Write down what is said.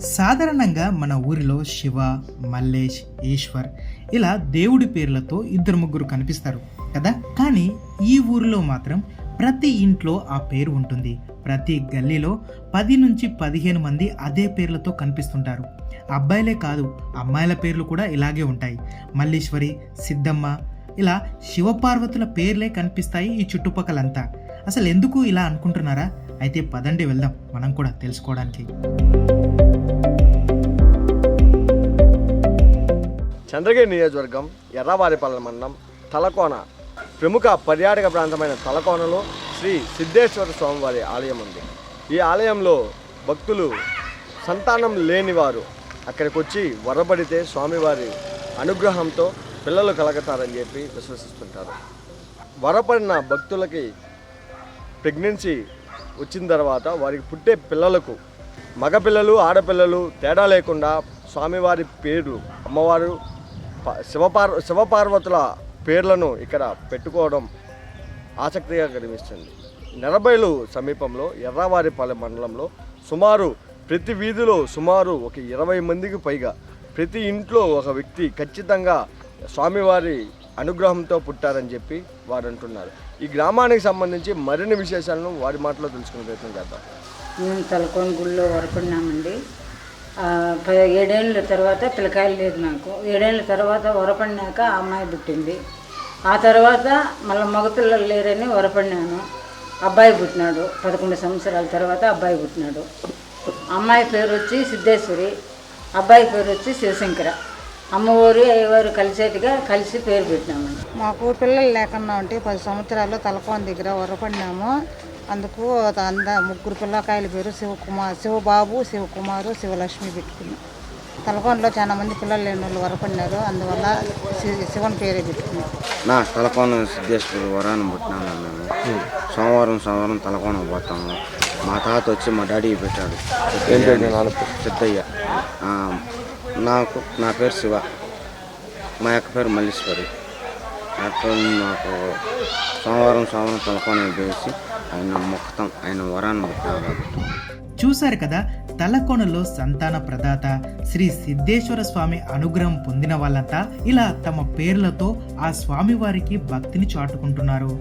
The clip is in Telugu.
సాధారణంగా మన ఊరిలో శివ మల్లేష్ ఈశ్వర్ ఇలా దేవుడి పేర్లతో ఇద్దరు ముగ్గురు కనిపిస్తారు కదా? కానీ ఈ ఊరిలో మాత్రం ప్రతి ఇంట్లో ఆ పేరు ఉంటుంది. ప్రతి గల్లీలో పది నుంచి పదిహేను మంది అదే పేర్లతో కనిపిస్తుంటారు. అబ్బాయిలే కాదు అమ్మాయిల పేర్లు కూడా ఇలాగే ఉంటాయి. మల్లీశ్వరి సిద్ధమ్మ ఇలా శివపార్వతుల పేర్లే కనిపిస్తాయి ఈ చుట్టుపక్కలంతా. అసలు ఎందుకు ఇలా అనుకుంటున్నారా? అయితే పదండి వెళ్దాం మనం కూడా తెలుసుకోవడానికి. చంద్రగిరి నియోజకవర్గం ఎర్రవారిపల్లె మండలం తలకోన. ప్రముఖ పర్యాటక ప్రాంతమైన తలకోనలో శ్రీ సిద్ధేశ్వర స్వామివారి ఆలయం ఉంది. ఈ ఆలయంలో భక్తులు సంతానం లేనివారు అక్కడికి వచ్చి వరబడితే స్వామివారి అనుగ్రహంతో పిల్లలు కలగతారని చెప్పి విశ్వసిస్తుంటారు. వరపడిన భక్తులకి ప్రెగ్నెన్సీ వచ్చిన తర్వాత వారికి పుట్టే పిల్లలకు మగపిల్లలు ఆడపిల్లలు తేడా లేకుండా స్వామివారి పేరు అమ్మవారు శివపార్ శివపార్వతుల పేర్లను ఇక్కడ పెట్టుకోవడం ఆసక్తిగా కనిపిస్తుంది. నెరబైలు సమీపంలో ఎర్రవారిపాలెం మండలంలో సుమారు ప్రతి వీధిలో సుమారు ఒక ఇరవై మందికి పైగా ప్రతి ఇంట్లో ఒక వ్యక్తి ఖచ్చితంగా స్వామివారి అనుగ్రహంతో పుట్టారని చెప్పి వారు అంటున్నారు. ఈ గ్రామానికి సంబంధించి మరిన్ని విశేషాలను వారి మాటలో తెలుసుకునే ప్రయత్నం చేద్దాం. మేము తలకోని గుళ్ళో వరపడినామండి. ఏడేళ్ళ తర్వాత పిల్లకాయలు లేదు నాకు. ఏడేళ్ళ తర్వాత వరపడినాక ఆ అమ్మాయి పుట్టింది. ఆ తర్వాత మళ్ళీ మగపిల్లలు లేరని వరపడినాను. అబ్బాయి పుట్టినాడు. పదకొండు సంవత్సరాల తర్వాత అబ్బాయి పుట్టినాడు. అమ్మాయి పేరు వచ్చి సిద్ధేశ్వరి. అబ్బాయి పేరు వచ్చి శివశంకర. అమ్మవారు అయ్యవారు కలిసేట్టుగా కలిసి పేరు పెట్టినామండి మాకు పిల్లలు లేకుండా ఉంటే పది సంవత్సరాలు తలకోన దగ్గర వరపడినాము అందుకు అంద ముగ్గురు పిల్లకాయల పేరు శివకుమార్ శివబాబు శివకుమారు శివలక్ష్మి పెట్టుకున్నాం. తలకోనలో చాలా మంది పిల్లలు లేని వాళ్ళు వరపడినారు అందువల్ల శివన్ పేరే పెట్టుకున్నాం. నా తలకోన సిద్ధేశ్వర వరాన్ని పుట్టినాను మేము సోమవారం సోమవారం తలకోన పోతాము. మా తాత వచ్చి మా డాడీ పెట్టాడు. సిద్ధయ్య. ఆ, నాకు నా పేరు శివ. మా యొక్క పేరు మల్లీశ్వరి. అట్లా నాకు సోమవారం సోమవారం తలకోన వేసి ఆయన ముఖం ఆయన వరాన్ని చూశారు కదా తలకోనలో సంతాన ప్రదాత శ్రీ సిద్ధేశ్వర స్వామి అనుగ్రహం పొందిన వాళ్ళంతా ఇలా తమ పేర్లతో ఆ స్వామి వారికి భక్తిని చాటుకుంటున్నారు.